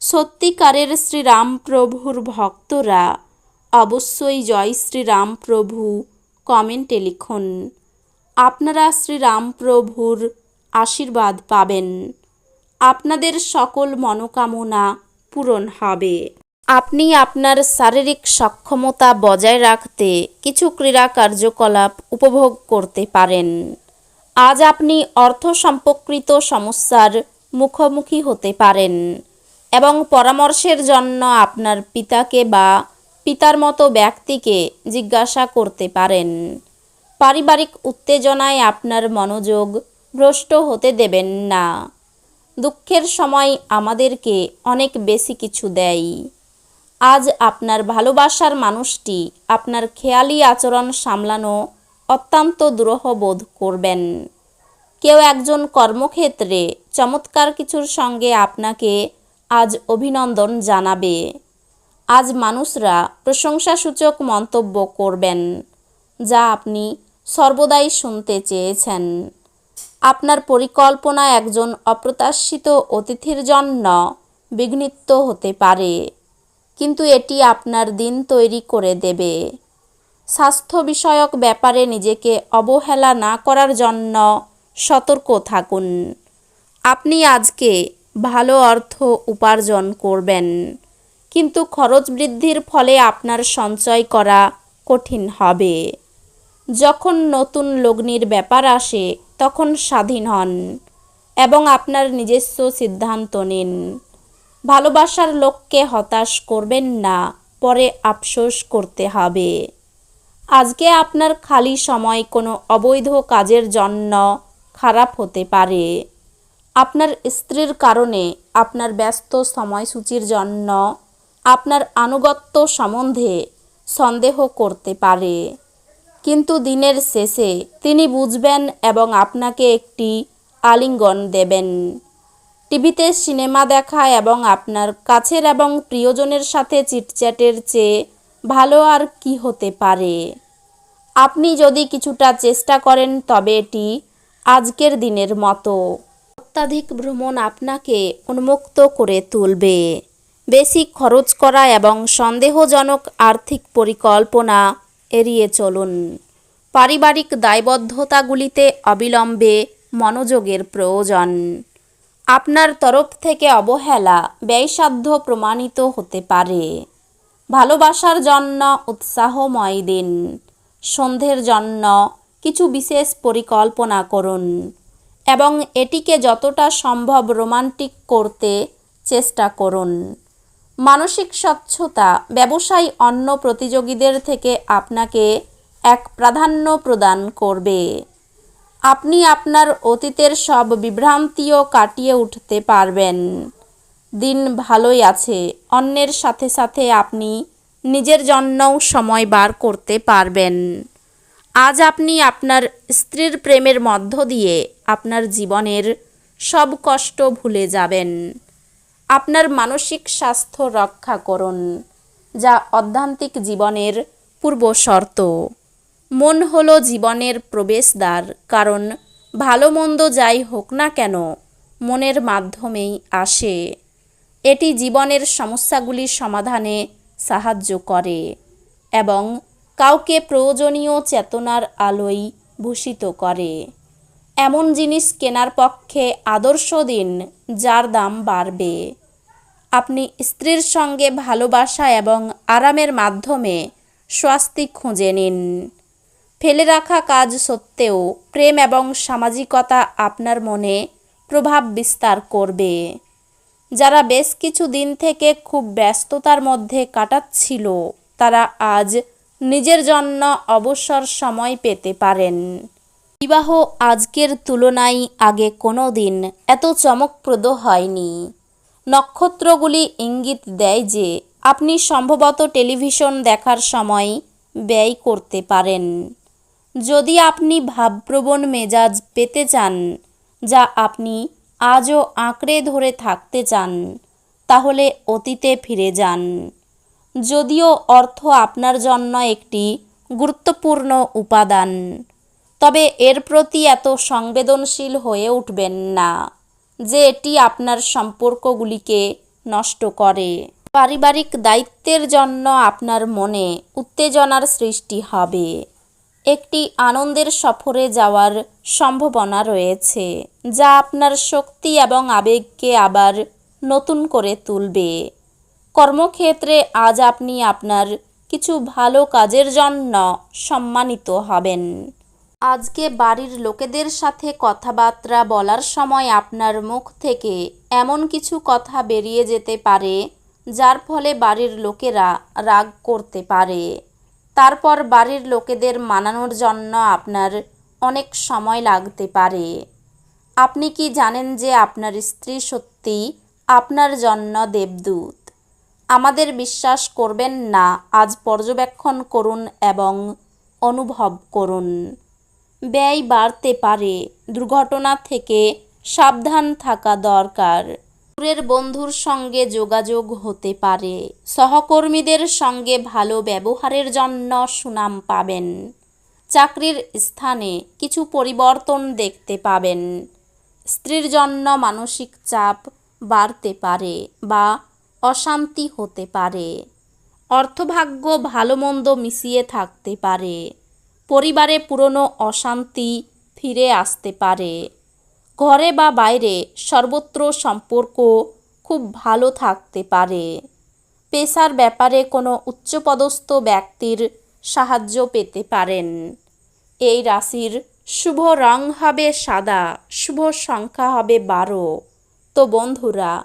সত্যিকারের শ্রীরামপ্রভুর ভক্তরা অবশ্যই জয় শ্রীরামপ্রভু কমেন্টে লিখুন। আপনারা শ্রীরামপ্রভুর আশীর্বাদ পাবেন। আপনাদের সকল মনোকামনা পূরণ হবে। আপনি আপনার শারীরিক সক্ষমতা বজায় রাখতে কিছু ক্রীড়া কার্যকলাপ উপভোগ করতে পারেন। আজ আপনি অর্থ সম্পর্কিত সমস্যার মুখোমুখি হতে পারেন। এবং পরামর্শের জন্য আপনার পিতাকে বা পিতার মতো ব্যক্তিকে জিজ্ঞাসা করতে পারেন। পারিবারিক উত্তেজনায় আপনার মনোযোগ ভ্রষ্ট হতে দেবেন না। দুঃখের সময় আমাদেরকে অনেক বেশি কিছু দেয়। আজ আপনার ভালোবাসার মানুষটি আপনার খেয়ালি আচরণ সামলানো অত্যন্ত দুরূহ বোধ করবেন। কেউ একজন কর্মক্ষেত্রে চমৎকার কিছুর সঙ্গে আপনাকে আজ অভিনন্দন জানাবে। আজ মানুষরা প্রশংসাসূচক মন্তব্য করবেন, যা আপনি সর্বদাই শুনতে চেয়েছেন। আপনার পরিকল্পনা একজন অপ্রত্যাশিত অতিথির জন্য বিঘ্নিত হতে পারে, কিন্তু এটি আপনার দিন তৈরি করে দেবে। স্বাস্থ্য বিষয়ক ব্যাপারে নিজেকে অবহেলা না করার জন্য সতর্ক থাকুন। আপনি আজকে ভালো অর্থ উপার্জন করবেন। কিন্তু খরচ বৃদ্ধির ফলে আপনার সঞ্চয় করা কঠিন হবে। যখন নতুন লগ্নির ব্যাপার আসে, তখন স্বাধীন হন এবং আপনার নিজস্ব সিদ্ধান্ত নিন। ভালোবাসার লোককে হতাশ করবেন না, পরে আফসোস করতে হবে। আজকে আপনার খালি সময় কোনো অবৈধ কাজের জন্য খারাপ হতে পারে। আপনার স্ত্রীর কারণে আপনার ব্যস্ত সময়সূচির জন্য আপনার আনুগত্য সম্বন্ধে সন্দেহ করতে পারে। কিন্তু দিনের শেষে তিনি বুঝবেন এবং আপনাকে একটি আলিঙ্গন দেবেন। টিভিতে সিনেমা দেখা এবং আপনার কাছের এবং প্রিয়জনের সাথে চিটচ্যাটের চেয়ে ভালো আর কি হতে পারে? আপনি যদি কিছুটা চেষ্টা করেন, তবে এটি আজকের দিনের মতো। অত্যাধিক ভ্রমণ আপনাকে উন্মুক্ত করে তুলবে। বেশি খরচ করা এবং সন্দেহজনক আর্থিক পরিকল্পনা এড়িয়ে চলুন। পারিবারিক দায়বদ্ধতাগুলিতে অবিলম্বে মনোযোগের প্রয়োজন। আপনার তরফ থেকে অবহেলা ব্যয়সাধ্য প্রমাণিত হতে পারে। ভালোবাসার জন্য উৎসাহময় দিন। সন্ধ্যের জন্য কিছু বিশেষ পরিকল্পনা করুন। এবং এটিকে যতটা সম্ভব রোমান্টিক করতে চেষ্টা করুন। মানসিক স্বচ্ছতা, ব্যবসায়ী অন্য প্রতিযোগীদের থেকে আপনাকে এক প্রাধান্য প্রদান করবে। আপনি আপনার অতীতের সব বিভ্রান্তিও কাটিয়ে উঠতে পারবেন। দিন ভালোই আছে, অন্যের সাথে সাথে আপনি নিজের জন্যও সময় বার করতে পারবেন। আজ আপনি আপনার স্ত্রীর প্রেমের মধ্য দিয়ে আপনার জীবনের সব কষ্ট ভুলে যাবেন। আপনার মানসিক স্বাস্থ্য রক্ষা করুন, যা অধ্যান্তিক জীবনের পূর্ব শর্ত। মন হলো জীবনের প্রবেশদ্বার, কারণ ভালো মন্দ যাই হোক না কেন, মনের মাধ্যমেই আসে। এটি জীবনের সমস্যাগুলি সমাধানে সাহায্য করে এবং কাউকে প্রয়োজনীয় চেতনার আলোয় ভূষিত করে। এমন জিনিস কেনার পক্ষে আদর্শ দিন, যার দাম বাড়বে। আপনি স্ত্রীর সঙ্গে ভালোবাসা এবং আরামের মাধ্যমে স্বাস্তি খুঁজে নিন। ফেলে রাখা কাজ সত্ত্বেও প্রেম এবং সামাজিকতা আপনার মনে প্রভাব বিস্তার করবে। যারা বেশ কিছু দিন থেকে খুব ব্যস্ততার মধ্যে কাটাচ্ছিল, তারা আজ নিজের জন্য অবসর সময় পেতে পারেন। বিবাহ আজকের তুলনায় আগে কোনো দিন এত চমকপ্রদ হয়নি। নক্ষত্রগুলি ইঙ্গিত দেয় যে, আপনি সম্ভবত টেলিভিশন দেখার সময় ব্যয় করতে পারেন। যদি আপনি ভাবপ্রবণ মেজাজ পেতে চান, যা আপনি আজও আঁকড়ে ধরে থাকতে চান, তাহলে অতীতে ফিরে যান। যদিও অর্থ আপনার জন্য একটি গুরুত্বপূর্ণ উপাদান, তবে এর প্রতি এত সংবেদনশীল হয়ে উঠবেন না যে এটি আপনার সম্পর্কগুলিকে নষ্ট করে। পারিবারিক দায়িত্বের জন্য আপনার মনে উত্তেজনার সৃষ্টি হবে। একটি আনন্দের সফরে যাওয়ার সম্ভাবনা রয়েছে, যা আপনার শক্তি এবং আবেগকে আবার নতুন করে তুলবে। কর্মক্ষেত্রে আজ আপনি আপনার কিছু ভালো কাজের জন্য সম্মানিত হবেন। আজকে বাড়ির লোকেদের সাথে কথাবার্তা বলার সময় আপনার মুখ থেকে এমন কিছু কথা বেরিয়ে যেতে পারে, যার ফলে বাড়ির লোকেরা রাগ করতে পারে। তারপর বাড়ির লোকেদের মানানোর জন্য আপনার অনেক সময় লাগতে পারে। আপনি কি জানেন যে আপনার স্ত্রী সত্যি আপনার জন্য দেবদূত? আমাদের বিশ্বাস করবেন না, আজ পর্যবেক্ষণ করুন এবং অনুভব করুন। ব্যয় বাড়তে পারে, দুর্ঘটনা থেকে সাবধান থাকা দরকার। দূরের বন্ধুর সঙ্গে যোগাযোগ হতে পারে, সহকর্মীদের সঙ্গে ভালো ব্যবহারের জন্য সুনাম পাবেন, চাকরির স্থানে কিছু পরিবর্তন দেখতে পাবেন। স্ত্রীর জন্য মানসিক চাপ বাড়তে পারে বা অশান্তি হতে পারে। অর্থভাগ্য ভালো মন্দ মিশিয়ে থাকতে পারে। পরিবারে পুরনো অশান্তি ফিরে আসতে পারে। ঘরে বা বাইরে সর্বত্র সম্পর্ক খুব ভালো থাকতে পারে। পেশার ব্যাপারে কোনো উচ্চপদস্থ ব্যক্তির সাহায্য পেতে পারেন। এই রাশির শুভ রং হবে সাদা, শুভ সংখ্যা হবে বারো। তো বন্ধুরা